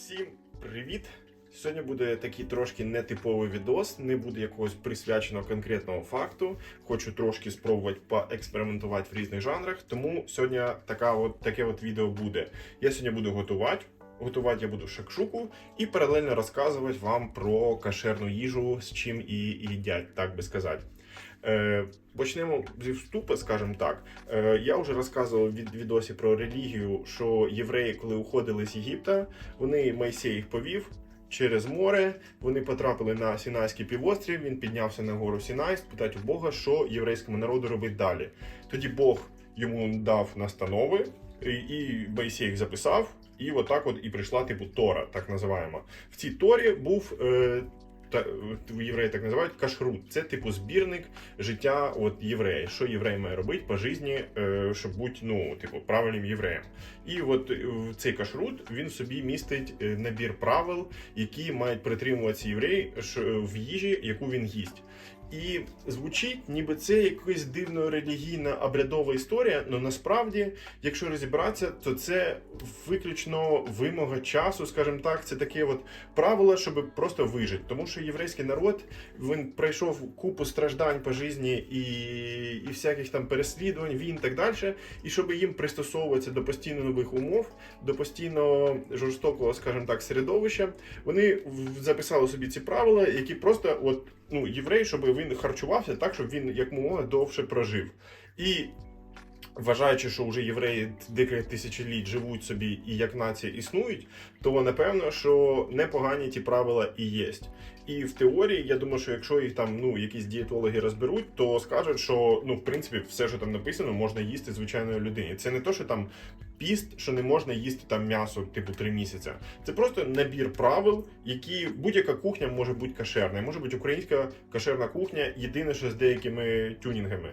Всім привіт! Сьогодні буде такий трошки нетиповий відос, не буде якогось присвяченого конкретного факту. Хочу трошки спробувати поекспериментувати в різних жанрах. Тому сьогодні така от, таке от відео буде. Я сьогодні буду готувати. Готувати я буду шакшуку і паралельно розказувати вам про кашерну їжу, з чим і їдять, так би сказати. Е, почнемо зі вступу, скажімо так. Е, я вже розказував від відосі про релігію, що євреї, коли уходили з Єгипта, вони Майсей їх повів через море. Вони потрапили на Сінайський півострів. Він піднявся на гору Сінай, спитати у Бога, що єврейському народу робить далі. Тоді Бог йому дав настанови, і, Моїсей їх записав. І отак от і прийшла типу Тора, так називаємо. В цій Торі був е, та, євреї так називають кашрут. Це типу збірник життя от єврея. Що єврей має робити по житті, е, щоб бути ну, типу, правильним євреєм. І от е, цей кашрут він в собі містить е, набір правил, які мають притримуватися євреї е, в їжі, яку він їсть. І звучить, ніби це якась дивна релігійна обрядова історія, але насправді, якщо розібратися, то це виключно вимога часу, скажімо так, це таке от правило, щоб просто вижити. Тому що єврейський народ він пройшов купу страждань по житті і, і всяких там переслідувань, війн і так далі. І щоб їм пристосовуватися до постійно нових умов, до постійно жорстокого, скажімо так, середовища, вони записали собі ці правила, які просто от ну, єврей, щоб він харчувався так, щоб він якомога довше прожив. І вважаючи, що вже євреї декілька тисячоліть живуть собі і як нація існують, то напевно, що непогані ті правила і є. І в теорії, я думаю, що якщо їх там ну якісь дієтологи розберуть, то скажуть, що ну в принципі все, що там написано, можна їсти звичайної людині. Це не то, що там піст, що не можна їсти там м'ясо, типу три місяці. Це просто набір правил, які будь-яка кухня може бути кашерна. Може бути українська кашерна кухня, єдине, що з деякими тюнінгами.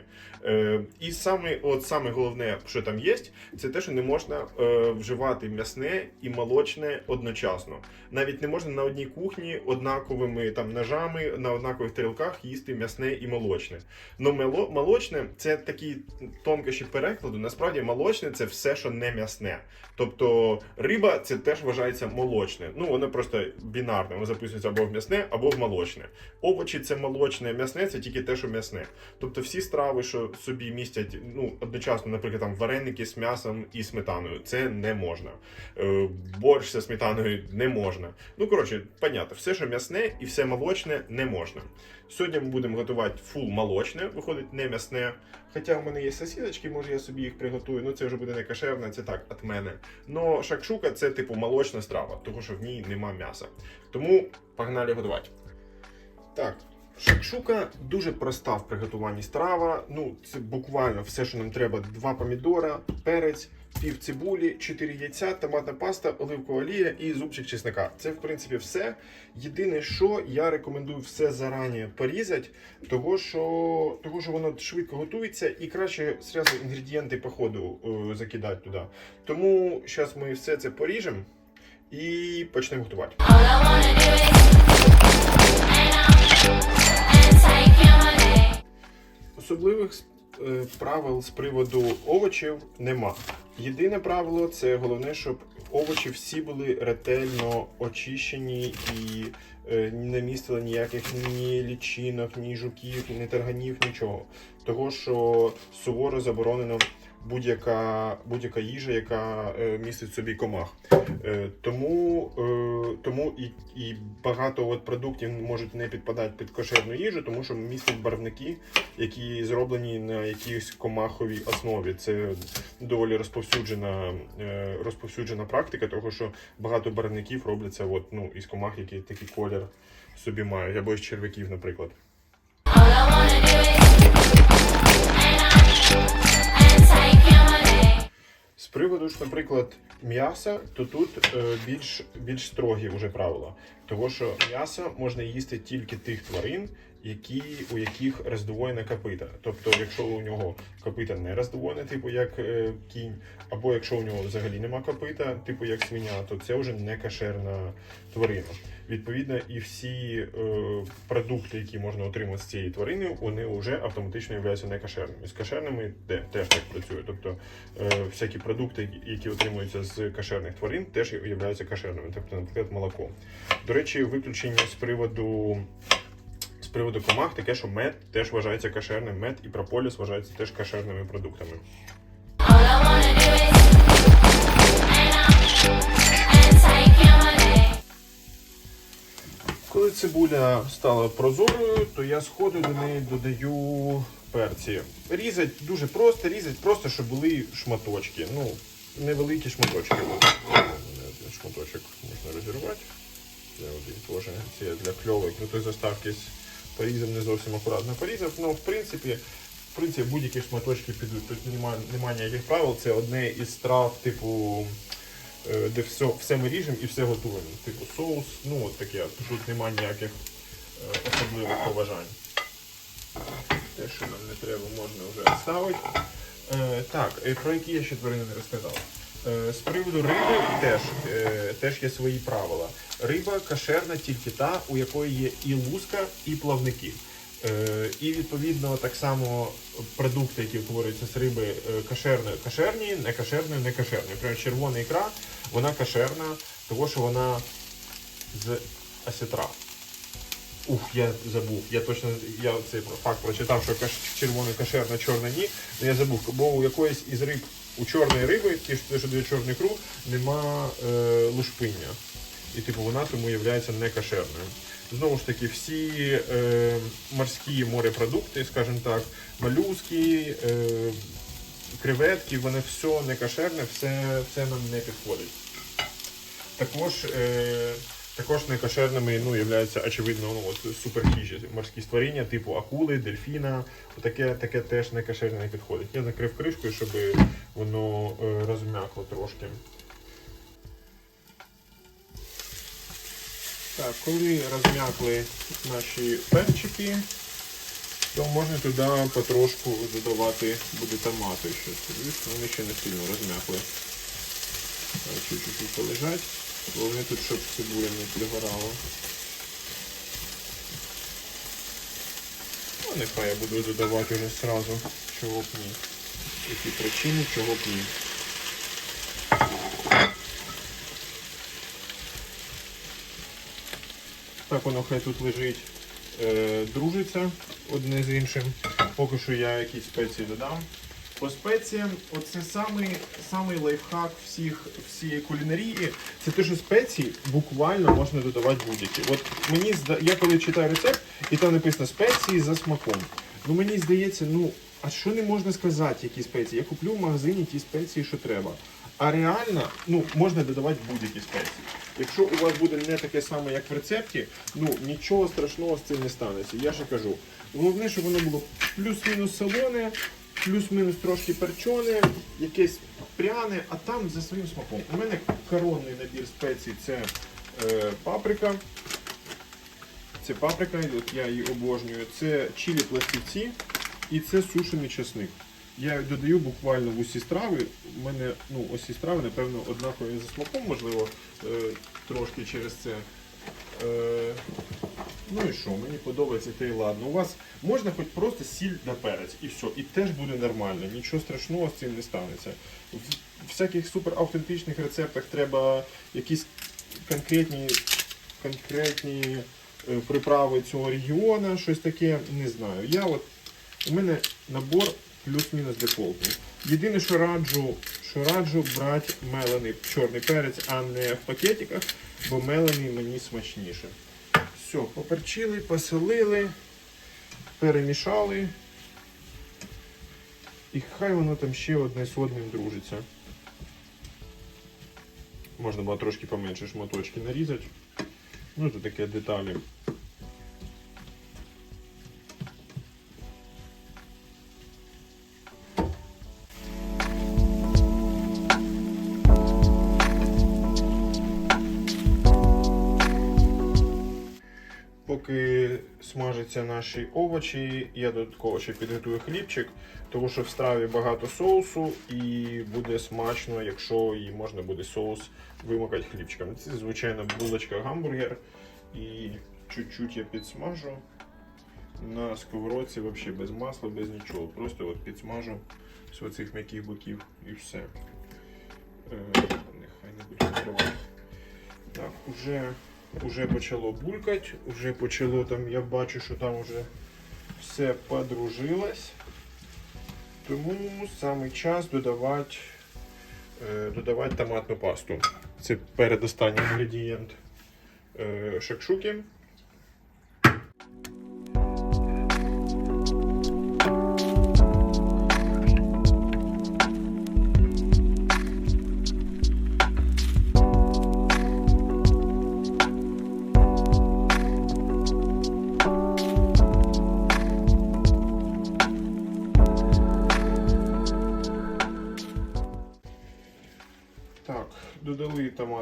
Е, і саме, от саме головне, що там є, це те, що не можна е, вживати м'ясне і молочне одночасно. Навіть не можна на одній кухні однаковими там ножами на однакових тарілках їсти м'ясне і молочне. Но молочне це такі тонкощі перекладу. Насправді молочне це все, що не м'ясне. Тобто риба це теж вважається молочне. Ну воно просто бінарне, воно записується або в м'ясне, або в молочне. Овочі це молочне, м'ясне це тільки те, що м'ясне. Тобто всі страви, що собі містять ну одночасно, наприклад, там вареники з м'ясом і сметаною, це не можна. Е, борщ зі сметаною не можна. Ну коротше, понятно, все, що м'ясне і все молочне, не можна. Сьогодні ми будемо готувати фул молочне, виходить не м'ясне. Хоча в мене є сосідочки, може я собі їх приготую. Ну це вже буде не кашерне, це так від мене. Но шакшука це типу молочна страва, тому що в ній нема м'яса. Тому погнали готувати. Так, шакшука дуже проста в приготуванні страва. Ну, це буквально все, що нам треба: два помідора, перець, пів цибулі, 4 яйця, томатна паста, оливкова олія і зубчик чесника. Це, в принципі, все. Єдине, що я рекомендую все зарані порізати, того що, того, що воно швидко готується і краще зразу інгредієнти по ходу е, закидати туди. Тому зараз ми все це поріжемо і почнемо готувати. Особливих правил з приводу овочів нема. Єдине правило це головне, щоб овочі всі були ретельно очищені і е, не містили ніяких ні лічинок, ні жуків, ні тарганів, нічого. Того, що суворо заборонено будь-яка будь-яка їжа, яка е, містить собі комах. Е, тому е, тому і, і багато от продуктів можуть не підпадати під кошерну їжу, тому що містять барвники, які зроблені на якійсь комаховій основі. Це доволі розповсюджена, розповсюджена практика, тому що багато барвників робляться от, ну, із комах, які такий колір собі мають, або із черв'яків, наприклад. All I wanna do is З приводу ж, наприклад, м'яса, то тут е, більш, більш строгі вже правила. Того, що м'ясо можна їсти тільки тих тварин, які, у яких роздвоєне копита. Тобто, якщо у нього копита не роздвоєне, типу як е, кінь, або якщо у нього взагалі нема копита, типу як свиня, то це вже не кошерна тварина. Відповідно, і всі е, продукти, які можна отримати з цієї тварини, вони вже автоматично являються некошерними. З кошерними де, теж так працює. Тобто е, всякі продукти, які отримуються з кошерних тварин, теж являються кошерними. Тобто, наприклад, молоко. До речі, виключення з приводу. З приводу комах таке, що мед теж вважається кошерним, мед і прополіс вважаються теж кошерними продуктами. Коли цибуля стала прозорою, то я сходу до неї додаю перці. Різать дуже просто, різать просто, щоб були шматочки. Ну, невеликі шматочки. Один шматочок можна розірвати. Це один теж. Це для кльовик. Ну, той заставки з порізом не зовсім акуратно порізав. Ну, в принципі, в принципі, будь-які шматочки підуть. Тут немає, немає ніяких правил. Це одне із страв, типу е, де все, все ми ріжемо і все готуємо. Типу соус, ну от таке. Тут немає ніяких е, особливих побажань. Те, що нам не треба, можна вже ставити. Е, так, про які я ще тварини не розказав. Е, з приводу риби теж, е, теж є свої правила. Риба кошерна тільки та, у якої є і луска, і плавники. Е, і відповідно так само продукти, які утворюються з риби кошерні, кошерні, не кошерні, не кошерні. Наприклад, червона ікра, вона кошерна, тому що вона з осетра. Ух, я забув. Я точно я цей факт прочитав, що червона кошерна, чорна ні. але я забув, бо у якоїсь із риб, у чорної риби, ті, що- дає чорну ікру, нема е, лушпиння. І типу вона тому є не кошерною. Знову ж таки, всі е, морські морепродукти, скажімо так, молюски, е, креветки, вони все не кошерне, все, все нам не підходить. Також, е, також некошерними ну, являються, очевидно, ну, от, суперхижі, морські створіння, типу акули, дельфіна. Таке, таке теж некошерне не підходить. Я закрив кришкою, щоб воно е, розм'якло трошки. Так, коли розм'якли наші перчики, то можна туди потрошку додавати буде томати. Ще, вони ще не сильно розм'якли. Чуть-чуть полежать. Головне тут, щоб цибуля не підгорала. Ну, нехай я буду додавати вже сразу, чого б ні. Які причини, чого б ні. Так воно хай тут лежить, е, дружиться одне з іншим. Поки що я якісь спеції додам. По спеціям, оце самий, самий лайфхак всіх, всієї кулінарії. Це те, що спеції буквально можна додавати будь-які. От мені я коли читаю рецепт, і там написано спеції за смаком. Ну мені здається, ну а що не можна сказати, які спеції? Я куплю в магазині ті спеції, що треба. А реально, ну, можна додавати будь-які спеції. Якщо у вас буде не таке саме, як в рецепті, ну нічого страшного з цим не станеться. Я ще кажу. Головне, щоб воно було плюс-мінус солоне, плюс-мінус трошки перчоне, якесь пряне, а там за своїм смаком. У мене коронний набір спецій це е, паприка. Це паприка, от я її обожнюю. Це чилі пластівці і це сушений чесник. Я додаю буквально в усі страви. У мене ну, усі страви, напевно, однакові за смаком, можливо, е, трошки через це. Е, ну і що, мені подобається те і ладно. У вас можна хоч просто сіль та перець і все, і теж буде нормально. Нічого страшного з цим не станеться. В всяких супер автентичних рецептах треба якісь конкретні, конкретні е, приправи цього регіону, щось таке, не знаю. Я от, у мене набор плюс-мінус дефолтний. Єдине, що раджу, що раджу брати мелений чорний перець, а не в пакетиках, бо мелений мені смачніше. Все, поперчили, поселили, перемішали. І хай воно там ще одне з одним дружиться. Можна було трошки поменше шматочки нарізати. Ну, це таке деталі. Поки смажаться наші овочі, я додатково ще підготую хлібчик, тому що в страві багато соусу і буде смачно, якщо і можна буде соус вимикати хлібчиком. Це звичайно булочка гамбургер. І чуть-чуть я підсмажу на сковородці, взагалі без масла, без нічого. Просто от підсмажу з оцих м'яких боків і все. Е, нехай не буде відкривати. Так, уже, уже почало булькати, вже почало там, я бачу, що там вже все подружилось. Тому саме час додавати, е, додавати томатну пасту. Це передостанній інгредієнт е, шакшуки.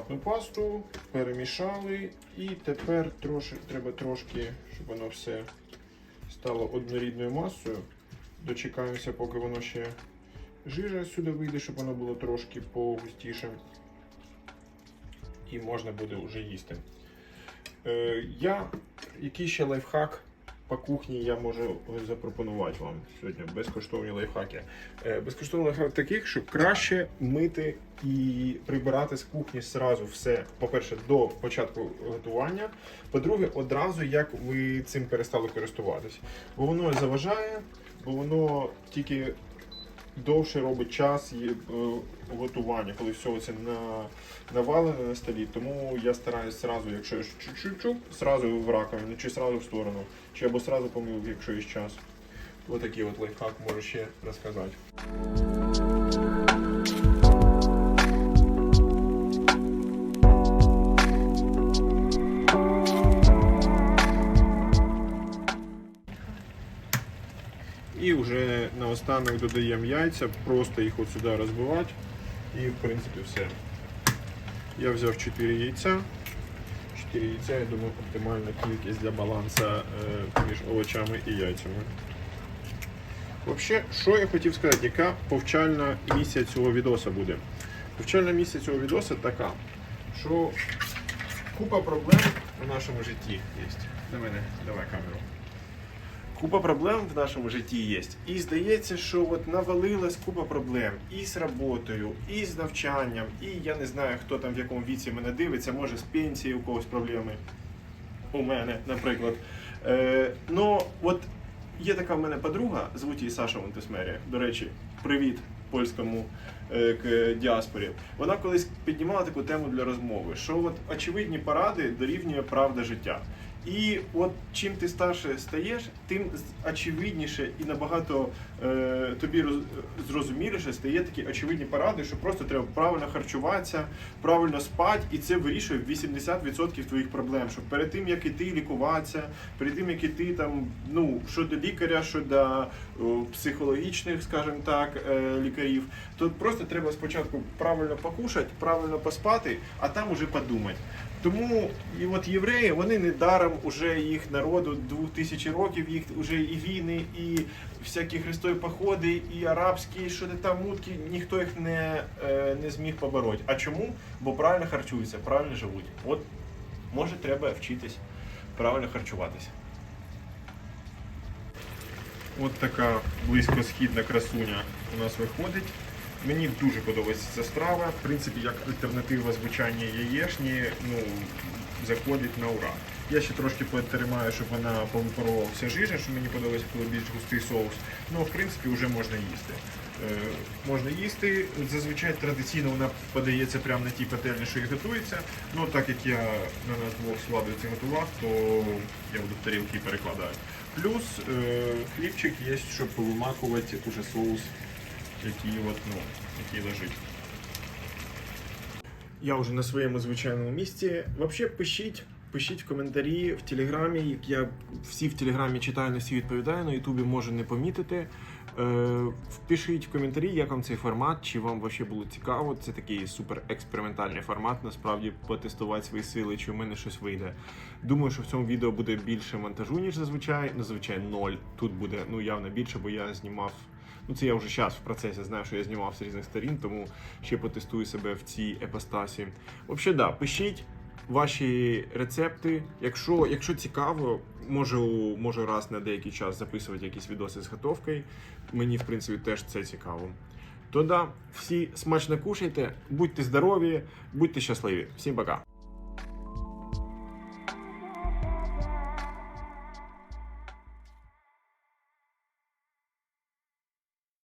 Томатну пасту, перемішали і тепер трошки, треба трошки, щоб воно все стало однорідною масою. Дочекаємося, поки воно ще жижа сюди вийде, щоб воно було трошки погустіше. І можна буде вже їсти. Е, я, який ще лайфхак по кухні я можу запропонувати вам сьогодні безкоштовні лайфхаки. Е, Безкоштовний лайфхак таких, що краще мити і прибирати з кухні зразу все, по-перше, до початку готування. По-друге, одразу як ви цим перестали користуватись. Бо воно заважає, бо воно тільки довше робить час е, готування, коли все це на, навалене на столі. Тому я стараюсь зразу, якщо я чуть-чуть, зразу в раковину, чи сразу в сторону, чи або сразу помив, якщо є час. Ось такий от лайфхак можу ще розказати. І вже наостанок додаємо яйця, просто їх от сюди розбивати. І в принципі все. Я взяв 4 яйця. 4 яйця, я думаю, оптимальна кількість для балансу е, між овочами і яйцями. Взагалі, що я хотів сказати, яка повчальна місія цього відоса буде? Повчальна місія цього відоса така, що купа проблем в нашому житті є. До мене, давай камеру. Купа проблем в нашому житті є. І здається, що от навалилась купа проблем і з роботою, і з навчанням, і я не знаю, хто там в якому віці мене дивиться, може з пенсії у когось проблеми. У мене, наприклад. Е, ну, от є така в мене подруга, звуть її Саша Монтесмері. До речі, привіт польському е, к діаспорі. Вона колись піднімала таку тему для розмови, що от очевидні поради дорівнює правда життя. І от чим ти старше стаєш, тим очевидніше і набагато е, тобі роз, зрозуміліше стає такі очевидні поради, що просто треба правильно харчуватися, правильно спати, і це вирішує 80% твоїх проблем. Що перед тим як іти лікуватися, перед тим як іти там, ну щодо лікаря, щодо о, психологічних, скажімо так, е, лікарів, то просто треба спочатку правильно покушати, правильно поспати, а там уже подумати. Тому і от євреї, вони не даром уже їх народу 2000 років, їх вже і війни, і всякі хрестові походи, і арабські, що там мутки, ніхто їх не, е, не зміг побороти. А чому? Бо правильно харчуються, правильно живуть. От може треба вчитись правильно харчуватися. От така близькосхідна красуня у нас виходить. Мені дуже подобається ця страва. В принципі, як альтернатива звичайній яєшні, ну, заходить на ура. Я ще трошки потримаю, щоб вона повипарувала вся жижа, що мені подобається, коли більш густий соус. Ну, в принципі, вже можна їсти. Е, можна їсти. Зазвичай традиційно вона подається прямо на тій пательні, що і готується. Ну, так як я на нас двох Владою це готував, то я буду в тарілки перекладаю. Плюс э, хлібчик є, щоб повимакувати уже соус, який, от, ну, який лежить. Я вже на своєму звичайному місці. Взагалі пишіть, Пишіть в коментарі в Телеграмі. Як я всі в Телеграмі читаю, не всі відповідаю, на Ютубі можу не помітити. Е, Пишіть в коментарі, як вам цей формат, чи вам взагалі було цікаво. Це такий супер експериментальний формат, насправді потестувати свої сили, чи в мене щось вийде. Думаю, що в цьому відео буде більше монтажу, ніж зазвичай. Зазвичай ноль. Тут буде ну явно більше, бо я знімав. Ну, це я вже зараз в процесі знаю, що я знімав з різних сторін, тому ще потестую себе в цій епостасі. Взагалі, да, пишіть ваші рецепти. Якщо, якщо цікаво, можу, можу раз на деякий час записувати якісь відоси з готовкою. Мені, в принципі, теж це цікаво. То да, всі смачно кушайте, будьте здорові, будьте щасливі. Всім пока.